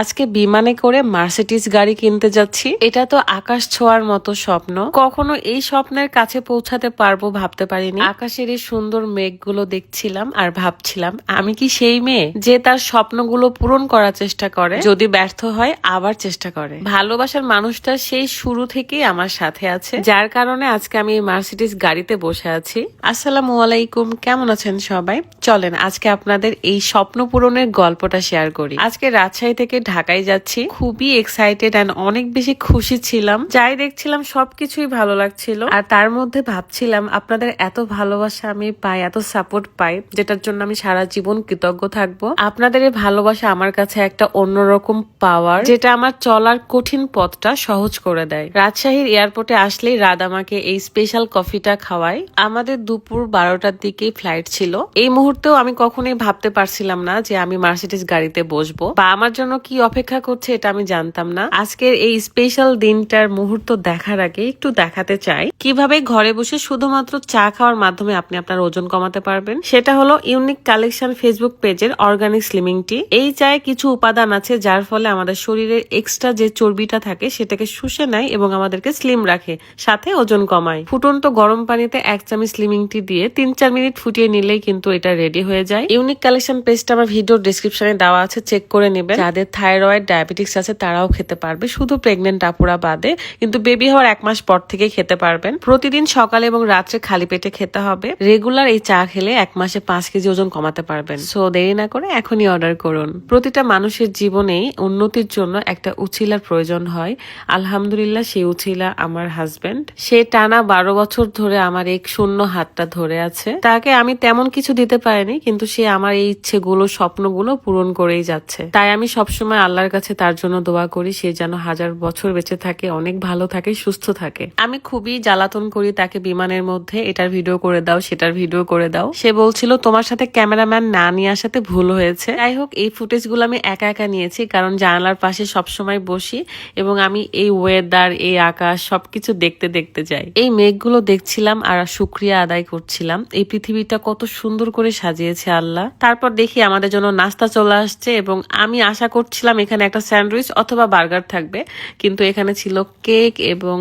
আজকে বিমানে করে মার্সিডিস গাড়ি কিনতে যাচ্ছি। এটা তো আকাশ ছোঁয়ার মতো স্বপ্ন। কখনো এই স্বপ্নের কাছে পৌঁছাতে পারব ভাবতে পারিনি। আকাশের এই সুন্দর মেঘগুলো দেখছিলাম আর ভাবছিলাম, আমি কি সেই মেয়ে যে তার স্বপ্নগুলো পূরণ করার চেষ্টা করে, যদি ব্যর্থ হয় আবার চেষ্টা করে। ভালোবাসার মানুষটা সেই শুরু থেকেই আমার সাথে আছে। যার কারণে আজকে আমি এই মার্সিডিস গাড়িতে বসে আছি। আসসালামু আলাইকুম, কেমন আছেন সবাই? চলেন আজকে আপনাদের এই স্বপ্ন পূরণের গল্পটা শেয়ার করি। আজকে রাজশাহী থেকে ঢাকায় যাচ্ছি। খুবই এক্সাইটেড অ্যান্ড অনেক বেশি খুশি ছিলাম। যাই দেখছিলাম সবকিছুই ভালো লাগছিল। আর তার মধ্যে ভাবছিলাম, আপনাদের এত ভালোবাসা আমি পাই, এত সাপোর্ট পাই, যেটার জন্য আমি সারা জীবন কৃতজ্ঞ থাকব। আপনাদের এই ভালোবাসা আমার কাছে একটা অন্যরকম পাওয়ার যেটা আমার চলার কঠিন পথটা সহজ করে দেয়। রাজশাহীর এয়ারপোর্টে আসলেই রাত আমাকে এই স্পেশাল কফিটা খাওয়ায়। আমাদের দুপুর বারোটার দিকেই ফ্লাইট ছিল। এই মুহূর্তেও আমি কখনোই ভাবতে পারছিলাম না যে আমি মার্সিডিস গাড়িতে বসবো। বা আমার জন্য কি অপেক্ষা করছে এটা আমি জানতাম না। আজকের এই স্পেশাল দিনটার মুহূর্ত দেখার আগে একটু দেখাতে চাই। কীভাবে ঘরে বসে শুধুমাত্র চা খাওয়ার মাধ্যমে আপনি আপনার ওজন কমাতে পারবেন? সেটা হলো ইউনিক কালেকশন ফেসবুক পেজের অর্গানিক স্লিমিং টি এই চায়ে কিছু উপাদান আছে যার ফলে আমাদের শরীরের এক্সট্রা যে চর্বিটা থাকে সেটাকে শুষে নেয় এবং আমাদেরকে স্লিম রাখে, সাথে ওজন কমায়। ফুটন্ত গরম পানিতে এক চামচ স্লিমিং টি দিয়ে তিন চার মিনিট ফুটিয়ে নিলেই কিন্তু এটা রেডি হয়ে যায়। ইউনিক কালেকশন পেজটা আমার ভিডিও ডিসক্রিপশনে দেওয়া আছে চেক করে নেবেন। যাদের থাইরয়েড ডায়াবেটিক্স আছে, তারাও খেতে পারবে। শুধু প্রেগনেন্ট আপুরা বাদে, কিন্তু বেবি হওয়ার এক মাস পর থেকে খেতে পারবেন। প্রতিদিন সকালে এবং রাত্রে খালি পেটে খেতে হবে। রেগুলার এই চা খেলে এক মাসে পাঁচ কেজি ওজন কমাতে পারবেন। সো দেরি না করে এখনই অর্ডার করুন। প্রতিটা মানুষের জীবনেই উন্নতির জন্য একটা উছিলার প্রয়োজন হয়। আলহামদুলিল্লাহ, সেই উছিলা আমার হাজবেন্ড সে টানা বারো বছর ধরে আমার এক শূন্য হাতটা ধরে আছে। তাকে আমি তেমন কিছু দিতে পারিনি, কিন্তু সে আমার এই ইচ্ছেগুলো, স্বপ্নগুলো পূরণ করেই যাচ্ছে। তাই আমি সবসময় আল্লাহর কাছে তার জন্য দোয়া করি, সে যেন হাজার বছর বেঁচে থাকে, অনেক ভালো থাকে, সুস্থ থাকে। আমি খুবই জ্বালাতন করি তাকে বিমানের মধ্যে, এটার ভিডিও করে দাও, সেটার ভিডিও করে দাও। সে বলছিল, তোমার সাথে ক্যামেরাম্যান না নিয়ে আসাতে ভুল হয়েছে। যাই হোক, এই ফুটেজগুলো আমি একা একা নিয়েছি, কারণ জানালার পাশে সবসময় বসি এবং আমি এই ওয়েদার এই আকাশ সবকিছু দেখতে দেখতে যাই। এই মেঘগুলো দেখছিলাম আর শুক্রিয়া আদায় করছিলাম। এই পৃথিবীটা কত সুন্দর করে সাজিয়েছে আল্লাহ। তারপর দেখি আমাদের জন্য নাস্তা চলে আসছে এবং আমি আশা করছিলাম এখানে একটা স্যান্ডউইচ অথবা বার্গার থাকবে, কিন্তু এখানে ছিল কেক এবং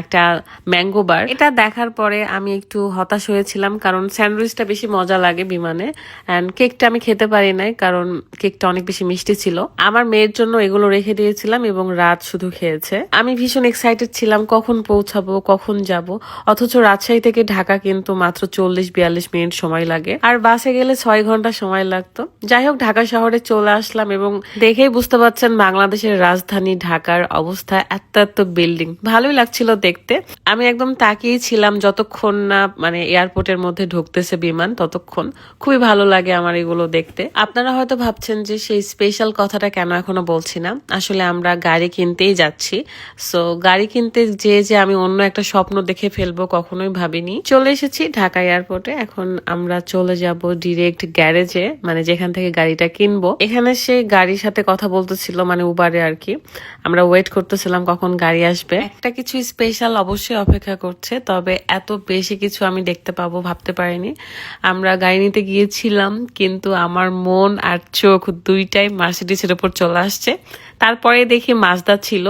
একটা ম্যাঙ্গো বার। এটা দেখার পরে আমি একটু হতাশ হয়েছিলাম, কারণ স্যান্ডউইচটা বেশি মজা লাগে বিমানে। অ্যান্ড কেকটা আমি খেতে পারি নাই, কারণ কেকটা অনেক বেশি মিষ্টি ছিল। আমার মেয়ের জন্য এগুলো রেখে দিয়েছিলাম এবং রাত শুধু খেয়েছে। আমি ভীষণ এক্সাইটেড ছিলাম, কখন পৌঁছাবো, কখন যাব। অথচ রাজশাহী থেকে ঢাকা কিন্তু মাত্র চল্লিশ বিয়াল্লিশ মিনিট সময় লাগে। আর বাসে গেলে ছয় ঘণ্টা সময় লাগতো। যাই হোক, ঢাকা শহরে চলে আসলাম এবং দেখেই বুঝতে পারছেন, বাংলাদেশের রাজধানী ঢাকার অবস্থা এত এত বিল্ডিং ভালোই লাগছিল দেখতে। আমি একদম তাকিয়েই ছিলাম যতক্ষণ না মানে এয়ারপোর্টের মধ্যে ঢুকতেছে বিমান, ততক্ষণ। খুবই ভালো লাগে আমার এগুলো দেখতে। আপনারা হয়তো ভাবছেন যে সেই স্পেশাল কথাটা কেন এখনও বলছি না? আসলে আমরা গাড়ি কিনতেই যাচ্ছি। সো গাড়ি কিনতে যে যে আমি অন্য একটা স্বপ্ন দেখে ফেলব কখনোই ভাবিনি। চলে এসেছি ঢাকা এয়ারপোর্টে এখন আমরা চলে যাব ডিরেক্ট গ্যারেজে মানে যেখান থেকে গাড়িটা কিনবো। এখানে সেই গাড়ির সাথে কথা বলতেছিল মানে উবারে আর কি আমরা ওয়েট করতেছিলাম কখন গাড়ি আসবে। একটা কিছু স্পেশাল অবশ্যই অপেক্ষা করছে, তবে এত বেশি কিছু আমি দেখতে পাবো, ভাবতে পারিনি। আমরা গাড়ি নিতে গিয়েছিলাম, কিন্তু আমার মন আর চোখ দুইটাই মার্সিডিসের উপর চলে আসছে। তারপরে দেখি মাজদা ছিল।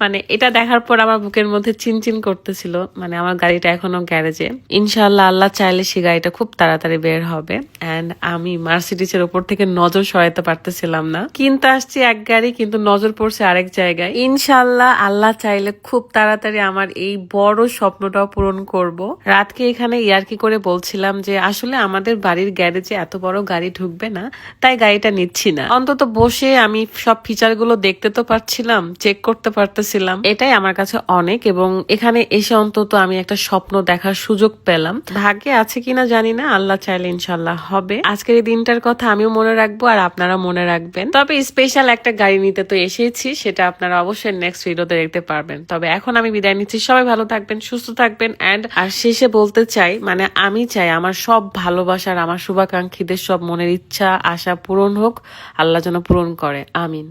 মানে এটা দেখার পর আমার বুকের মধ্যে চিনচিন করতেছিল মানে আমার গাড়িটা এখনও গ্যারেজে। ইনশাল্লাহ আল্লাহ চাইলে সে গাড়িটা খুব তাড়াতাড়ি বের হবে। অ্যান্ড আমি মার্সিডিসের উপর থেকে নজর সরাইতে পারতেছিলাম না। কিনতে আসছি এক গাড়ি, কিন্তু নজর পড়ছে আরেক জায়গায়। ইনশাআল্লাহ আল্লাহ চাইলে খুব তাড়াতাড়ি আমার এই বড় স্বপ্নটাও পূরণ করব। রাতকে এখানে ইয়ারকি করে বলছিলাম যে, আসলে আমাদের বাড়ির গ্যারেজে এত বড় গাড়ি ঢুকবে না, তাই গাড়িটা নিচ্ছি না। অন্তত বসে আমি সব ফিচারগুলো দেখতে তো পারছিলাম, চেক করতে পারতেছিলাম। এটাই আমার কাছে অনেক এবং এখানে এসে অন্তত আমি একটা স্বপ্ন দেখার সুযোগ পেলাম। ভাগ্যে আছে কিনা জানি না, আল্লাহ চাইলে ইনশাল্লাহ হবে। আজকের এই দিনটার কথা আমিও মনে রাখব আর আপনারা মনে রাখবেন। তবে স্পেশাল একটা গাড়ি নিতে তো এসেছি, সেটা আপনারা অবশ্যই নেক্সট ভিডিওতে দেখতে পারবেন। তবে এখন আমি বিদায় নিচ্ছি। সবাই ভালো থাকবেন, সুস্থ থাকবেন অ্যান্ড আর শেষে বলতে চাই মানে আমি চাই আমার সব ভালোবাসার, আমার শুভাকাঙ্ক্ষীদের সব মনের ইচ্ছা, আশা পূরণ হোক, আল্লাহ যেন পূরণ করে। আমিন।